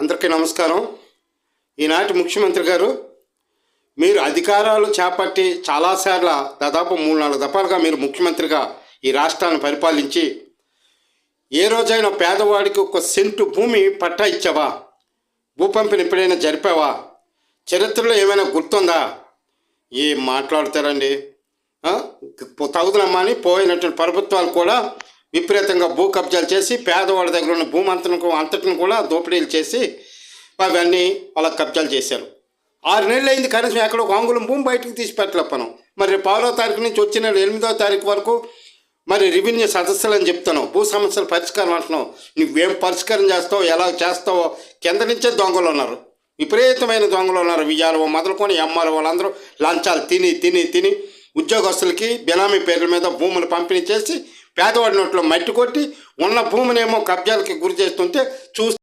అందరికీ నమస్కారం. ఈనాటి ముఖ్యమంత్రి గారు మీరు అధికారాలు చేపట్టి చాలాసార్లు దాదాపు మూడు నాలుగు దఫాలుగా మీరు ముఖ్యమంత్రిగా ఈ రాష్ట్రాన్ని పరిపాలించి ఏ రోజైనా పేదవాడికి ఒక సెంటు భూమి పట్టా ఇచ్చావా? భూపంపిని ఎప్పుడైనా జరిపావా? చరిత్రలో ఏమైనా గుర్తుందా? ఏం మాట్లాడతారండి? తగుదలమ్మా అని పోయినటువంటి ప్రభుత్వాలు కూడా విపరీతంగా భూ కబ్జాలు చేసి పేదవాళ్ళ దగ్గర ఉన్న భూమి అంతటిని కూడా దోపిడీలు చేసి అవన్నీ వాళ్ళకి కబ్జాలు చేశారు. ఆరు నెలలు అయింది కనీసం ఎక్కడో ఒక భూమి బయటకు తీసి పెట్టలేపను మరి పదో తారీఖు నుంచి వచ్చిన ఎనిమిదో తారీఖు వరకు మరి రెవెన్యూ సదస్సులు అని చెప్తున్నావు. భూ సమస్యల పరిష్కారం అంటున్నావు. నువ్వేం పరిష్కారం చేస్తావు? ఎలా చేస్తావో? కింద నుంచే దొంగలు ఉన్నారు. విపరీతమైన దొంగలు ఉన్నారు. విజయాలు మొదలుకొని ఎంఆర్ వాళ్ళందరూ లంచాలు తిని తిని తిని ఉద్యోగస్తులకి బినామీ పేర్ల మీద భూములు పంపిణీ చేసి పేదవాడి నోట్లో మట్టి కొట్టి ఉన్న భూమినేమో కబ్జాలకి గురి చేస్తుంటే చూసి